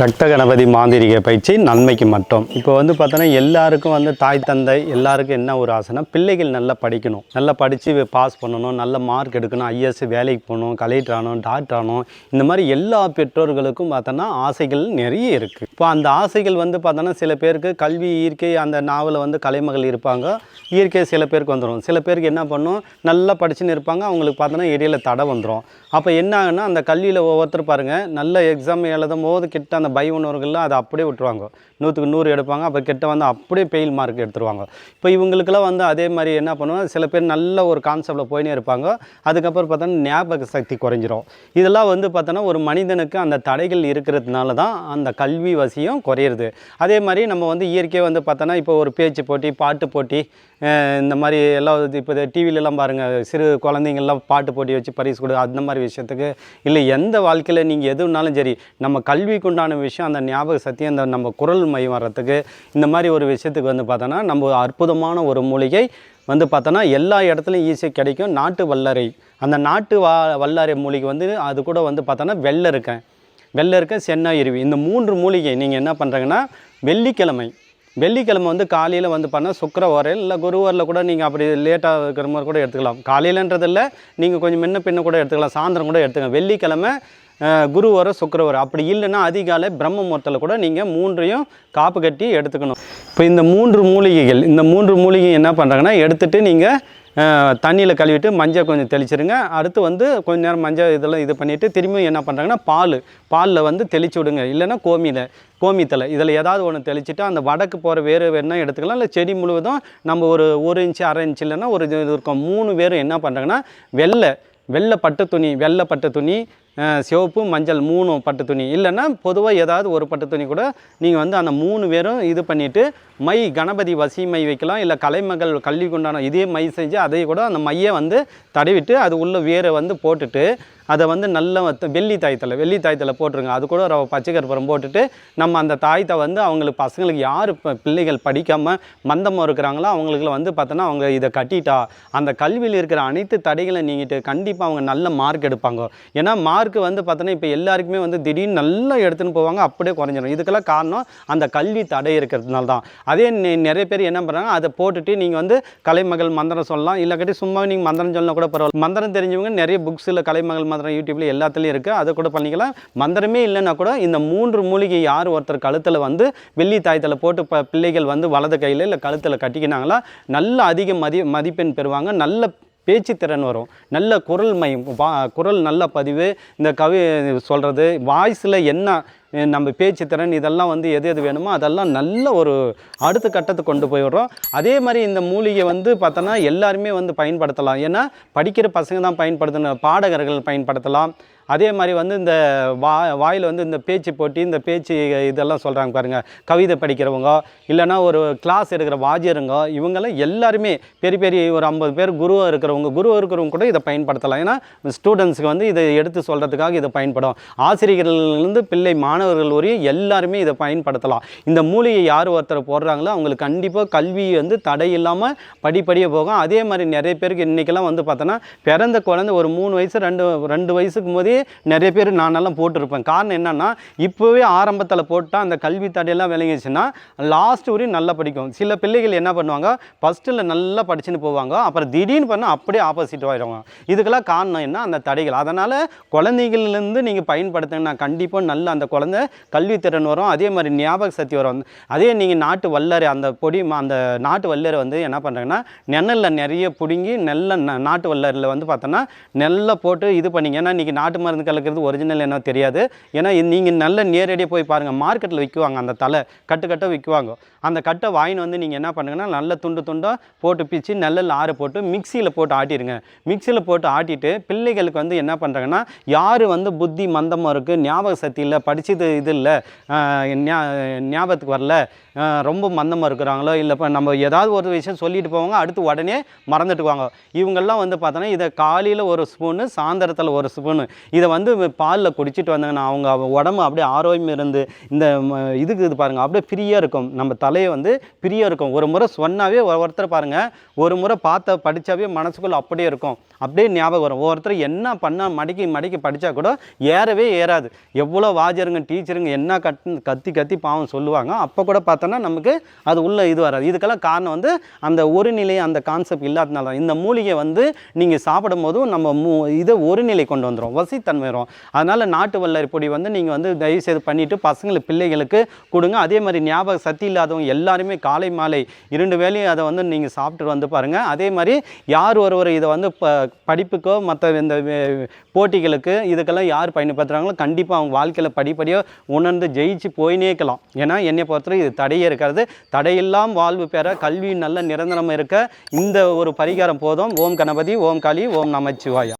ரத்த கணபதி மாந்திரிக பயிற்சி நன்மைக்கு மட்டும். இப்போ வந்து பார்த்தோன்னா எல்லாருக்கும் வந்து தாய் தந்தை எல்லாருக்கும் என்ன ஒரு ஆசைனா பிள்ளைகள் நல்லா படிக்கணும். நல்லா படித்து பாஸ் பண்ணணும் நல்ல மார்க் எடுக்கணும் ஐஎஸ் வேலைக்கு போகணும் கலெக்டர் ஆகணும் டாக்டர் ஆகணும். இந்த மாதிரி எல்லா பெற்றோர்களுக்கும் பார்த்தோன்னா ஆசைகள் நிறைய இருக்குது இப்போ அந்த ஆசைகள் வந்து பார்த்தோன்னா சில பேருக்கு கல்வி இயற்கை அந்த நாவலில் வந்து கலைமகள் இருப்பாங்க. இயற்கை சில பேருக்கு வந்துடும் சில பேருக்கு என்ன பண்ணும் நல்லா படிச்சுன்னு இருப்பாங்க. அவங்களுக்கு பார்த்தோன்னா இடையில தடை வந்துடும் அப்போ என்ன ஆகுனா அந்த கல்வியில் ஒவ்வொருத்தர் பாருங்கள் நல்ல எக்ஸாம் எழுதும் போது கிட்ட அந்த பய உணவர்கள்லாம் அதை அப்படியே விட்டுருவாங்க. நூற்றுக்கு நூறு எடுப்பாங்க அப்போ கிட்ட வந்து அப்படியே பெயில் மார்க் எடுத்துருவாங்க. இப்போ இவங்களுக்கெல்லாம் வந்து அதே மாதிரி என்ன பண்ணுவாங்க சில பேர் நல்ல ஒரு கான்செப்டில் போயினே இருப்பாங்க. அதுக்கப்புறம் பார்த்தோன்னா ஞாபக சக்தி குறைஞ்சிரும். இதெல்லாம் வந்து பார்த்தோன்னா ஒரு மனிதனுக்கு அந்த தடைகள் இருக்கிறதுனால தான் அந்த கல்வி வசியம் குறையிறது. அதே மாதிரி நம்ம வந்து இயற்கையாக வந்து பார்த்தோன்னா இப்போ ஒரு பேச்சு போட்டி பாட்டு போட்டி இந்த மாதிரி எல்லாம் இது இப்போ டிவிலெலாம் பாருங்கள் சிறு குழந்தைங்கள்லாம் பாட்டு போட்டி வச்சு பரிசு கொடு அந்த மாதிரி விஷயத்துக்கு இல்லை எந்த வாழ்க்கையில் நீங்கள் எதுனாலும் சரி நம்ம கல்விக்குண்டான விஷயம் அந்த ஞாபக சக்தி அந்த நம்ம குரல் மையம் வர்றதுக்கு இந்த மாதிரி ஒரு விஷயத்துக்கு வந்து பார்த்தோன்னா நம்ம அற்புதமான ஒரு மூலிகை வந்து பார்த்தோன்னா எல்லா இடத்துலையும் ஈஸியாக கிடைக்கும். நாட்டு வல்லரை. அந்த நாட்டு வா வல்லாரை மூலிகை வந்து அது கூட வந்து பார்த்தோன்னா வெள்ளை இருக்கேன். வெள்ளை இருக்க சென்னா இருவி இந்த மூன்று மூலிகை நீங்கள் என்ன பண்ணுறீங்கன்னா வெள்ளிக்கிழமை. வெள்ளிக்கிழமை வந்து காலையில் வந்து பண்ணால் சுக்கரவாரம் இல்லை குருவாரில் கூட நீங்கள் அப்படி லேட்டாக இருக்கிற மாதிரி கூட எடுத்துக்கலாம். காலையிலன்றதில்ல நீங்கள் கொஞ்சம் முன்ன பின்ன கூட எடுத்துக்கலாம். சாயந்தரம் கூட எடுத்துக்கலாம். வெள்ளிக்கிழமை குருவாரம் சுக்கரவாரம் அப்படி இல்லைன்னா அதிகாலை பிரம்ம முகூர்த்தத்தில் கூட நீங்கள் மூன்றையும் காப்பு கட்டி எடுத்துக்கணும். இப்போ இந்த மூன்று மூலிகைகள் இந்த மூன்று மூலிகை என்ன பண்ணுறாங்கன்னா எடுத்துகிட்டு நீங்கள் தண்ணியில் கழுவிட்டு மஞ்சள் கொஞ்சம் தெளிச்சிருங்க. அடுத்து வந்து கொஞ்ச நேரம் மஞ்சள் இதெல்லாம் இது பண்ணிவிட்டு திரும்பியும் என்ன பண்ணுறாங்கன்னா பால். பாலில் வந்து தெளிச்சு விடுங்க. இல்லைன்னா கோமியில் கோமித்தலை. இதில் ஏதாவது ஒன்று தெளிச்சுட்டு அந்த வடக்கு போகிற வேறு வேணால் எடுத்துக்கலாம். இல்லை செடி முழுவதும் நம்ம ஒரு ஒரு இன்ச்சு அரை இன்ச்சு இல்லைன்னா ஒரு இது இருக்கும். மூணு பேரும் என்ன பண்ணுறாங்கன்னா வெள்ளை வெள்ளை பட்டு துணி வெள்ளை பட்டு துணி சிவப்பு மஞ்சள் மூணு பட்டு துணி. இல்லைன்னா பொதுவாக ஏதாவது ஒரு பட்டு துணி கூட நீங்கள் வந்து அந்த மூணு பேரும் இது பண்ணிவிட்டு மை கணபதி வசி மை வைக்கலாம் இல்லை கலைமகள் கல்வி கொண்டான இதே மை செஞ்சு அதை கூட அந்த மையை வந்து தடவிட்டு அது உள்ள வேரை வந்து போட்டுட்டு அதை வந்து நல்ல வெள்ளி தாயத்தில் வெள்ளி தாயத்தில் போட்டுருங்க. அது கூட ஒரு பச்சை கற்பூரம் போட்டுட்டு நம்ம அந்த தாயத்தை வந்து அவங்களுக்கு பசங்களுக்கு யார் இப்போ பிள்ளைகள் படிக்காமல் மந்தமாக இருக்கிறாங்களோ அவங்களுக்கு வந்து பார்த்தோன்னா அவங்க இதை கட்டிட்டா அந்த கல்வியில் இருக்கிற அனைத்து தடைகளை நீங்கிட்டு கண்டிப்பாக அவங்க நல்ல மார்க் எடுப்பாங்க. ஏன்னா மார்க் வந்து பார்த்தோன்னா இப்போ எல்லாருக்குமே வந்து திடீர்னு நல்லா எடுத்துன்னு போவாங்க அப்படியே குறைஞ்சிடும் இதுக்கெல்லாம் காரணம் அந்த கல்வி தடை இருக்கிறதுனால தான். அதே நிறைய பேர் என்ன பண்ணுறாங்க அதை போட்டுட்டு நீங்கள் வந்து கலைமகள் மந்திரம் சொல்லலாம். இல்லாட்டி சும்மா நீங்கள் மந்திரம் சொல்லலாம் கூட பரவாயில்ல. மந்திரம் தெரிஞ்சவங்க நிறைய புக்ஸில் கலைமகள் மந்திரம் யூடியூப்பில் எல்லாத்துலேயும் இருக்குது அதை கூட பண்ணிக்கலாம். மந்திரமே இல்லைன்னா கூட இந்த மூன்று மூலிகை யார் ஒருத்தர் கழுத்தில் வந்து வெள்ளி தாயத்தில் போட்டு ப பிள்ளைகள் வந்து வலது கையில் இல்லை கழுத்தில் கட்டிக்கினாங்களா நல்ல அதிக மதி மதிப்பெண் பெறுவாங்க. நல்ல பேச்சு திறன் வரும். நல்ல குரல் மையம் வா குரல் நல்ல பதிவு இந்த கவி சொல்கிறது வாய்ஸில் என்ன நம்ம பேச்சு திறன் இதெல்லாம் வந்து எது எது வேணுமோ அதெல்லாம் நல்ல ஒரு அடுத்த கட்டத்துக்கு கொண்டு போயிடுறோம். அதே மாதிரி இந்த மூலிகை வந்து பார்த்தோன்னா எல்லாருமே வந்து பயன்படுத்தலாம். ஏன்னா படிக்கிற பசங்க தான் பயன்படுத்தணும் பாடகர்கள் பயன்படுத்தலாம். அதே மாதிரி வந்து இந்த வா வாயில் வந்து இந்த பேச்சு போட்டி இந்த பேச்சு இதெல்லாம் சொல்கிறாங்க பாருங்கள் கவிதை படிக்கிறவங்க இல்லைன்னா ஒரு கிளாஸ் எடுக்கிற வாஜியருங்க இவங்கெல்லாம் எல்லாருமே பெரிய பெரிய ஒரு ஐம்பது பேர் குருவாக இருக்கிறவங்க குருவாக இருக்கிறவங்க கூட இதை பயன்படுத்தலாம். ஏன்னா ஸ்டூடெண்ட்ஸுக்கு வந்து இதை எடுத்து சொல்கிறதுக்காக இதை பயன்படும். ஆசிரியர்கள்லேருந்து பிள்ளை மாணவர்கள் வரையும் எல்லாருமே இதை பயன்படுத்தலாம். இந்த மூலிகை யார் ஒருத்தர் போடுறாங்களோ அவங்களுக்கு கண்டிப்பாக கல்வி வந்து தடை இல்லாமல் படிப்படியாக போகும். அதே மாதிரி நிறைய பேருக்கு இன்றைக்கெல்லாம் வந்து பார்த்தோன்னா பிறந்த குழந்தை ஒரு மூணு வயசு ரெண்டு ரெண்டு வயசுக்கு போதே நிறைய பேர் நானெல்லாம் போட்டிருப்பேன். காரணம் என்னென்னா இப்போவே ஆரம்பத்தில் போட்டால் அந்த கல்வி தடையெல்லாம் விளங்கிச்சுன்னா லாஸ்ட் வரையும் நல்லா படிக்கும். சில பிள்ளைகள் என்ன பண்ணுவாங்க ஃபஸ்ட்டில் நல்லா படிச்சுன்னு போவாங்க அப்புறம் திடீர்னு பண்ணால் அப்படியே ஆப்போசிட் ஆயிடுவாங்க. இதுக்கெல்லாம் காரணம் என்ன? அந்த தடைகள். அதனால் குழந்தைகள்லேருந்து நீங்கள் பயன்படுத்துங்கன்னா கண்டிப்பாக நல்ல அந்த குழந்தை கல்வித்திறன் வரும். அதே மாதிரி ஞாபக சக்தி வரும். அதே நீங்கள் நாட்டு வல்லரை அந்த பொடி ம- அந்த நாட்டு வல்லரை வந்து என்ன பண்ணுறாங்கன்னா நெண்ணலில் நிறைய பிடுங்கி நெல்ல நாட்டு வல்லரில் வந்து பார்த்தோன்னா நெல்லை போட்டு இது பண்ணிங்க. ஏன்னா இன்றைக்கி நாட்டு மருந்து கலக்கிறது ஒரிஜினல் என்ன தெரியாது. ஏன்னா நீங்கள் நல்ல நேரடியாக போய் பாருங்கள் மார்க்கெட்டில் விற்குவாங்க அந்த தலை. கட்டு கட்டை விற்குவாங்க அந்த கட்டை வாங்கின்னு வந்து நீங்கள் என்ன பண்ணுங்கன்னா நல்ல துண்டு துண்டாக போட்டு பிச்சு நல்ல ஆறு போட்டு மிக்சியில் போட்டு ஆட்டிடுங்க. மிக்சியில் போட்டு ஆட்டிட்டு பிள்ளைகளுக்கு வந்து என்ன பண்ணுறாங்கன்னா யார் வந்து புத்தி மந்தமாக இருக்குது ஞாபக சக்தி இல்லை படித்தது இது இல்லை ஞாபகத்துக்கு வரல ரொம்ப மந்தமாக இருக்கிறாங்களோ இல்லை இப்போ நம்ம ஏதாவது ஒரு விஷயம் சொல்லிட்டு போவாங்க அடுத்து உடனே மறந்துட்டுவாங்க இவங்கெல்லாம் வந்து பார்த்தோன்னா இதை காலையில் ஒரு ஸ்பூனு சாயந்தரத்தில் ஒரு ஸ்பூனு இதை வந்து பாலில் குடிச்சிட்டு வந்தாங்கன்னா அவங்க உடம்பு அப்படியே ஆரோக்கியம் இருந்து இந்த இதுக்கு இது பாருங்கள் அப்படியே ஃப்ரீயாக இருக்கும். நம்ம தலையை வந்து ஃப்ரீயாக இருக்கும். ஒரு முறை சொன்னாவே ஒருத்தர் பாருங்கள் ஒரு முறை பார்த்த படித்தாவே மனசுக்குள்ளே அப்படியே இருக்கும். அப்படியே ஞாபகம் வரும். ஒவ்வொருத்தர் என்ன பண்ணால் மடக்கி மடக்கி படித்தா கூட ஏறவே ஏறாது. எவ்வளோ வாஜருங்க டீச்சருங்க என்ன கட் கத்தி கத்தி பாவம் சொல்லுவாங்க. அப்போ கூட பார்த்தோன்னா நமக்கு அது உள்ள இது வராது. இதுக்கெல்லாம் காரணம் வந்து அந்த ஒரு நிலை அந்த கான்செப்ட் இல்லாதனால தான். இந்த மூலிகை வந்து நீங்கள் சாப்பிடும் போதும் நம்ம மூ இதை ஒரு நிலை கொண்டு வந்துடும் வசித்தன்மை வரும். அதனால் நாட்டு வல்லரி பொடி வந்து நீங்கள் வந்து தயவு செய்து பண்ணிவிட்டு பசங்களுக்கு பிள்ளைகளுக்கு கொடுங்க. அதே மாதிரி ஞாபக சக்தி இல்லாதவங்க எல்லாருமே காலை மாலை இரண்டு வேளையும் அதை வந்து நீங்கள் சாப்பிட்டு வந்து பாருங்கள் அதே மாதிரி யார் ஒருவர் இதை வந்து இப்போ படிப்புக்கோ மற்ற இந்த போட்டிகளுக்கு இதுக்கெல்லாம் யார் பயன்படுத்துகிறாங்களோ கண்டிப்பாக அவங்க வாழ்க்கையில் படிப்படியாக உணர்ந்து ஜெயிச்சு போயினே இருக்கலாம். ஏன்னா என்னை பொறுத்தவரை இது தடையே இருக்காது. தடையெல்லாம் வாழ்வு பெற கல்வி நல்ல நிரந்தரம் இருக்க இந்த ஒரு பரிகாரம் போதும். ஓம் கணபதி ஓம் காளி ஓம் நமச்சிவாயா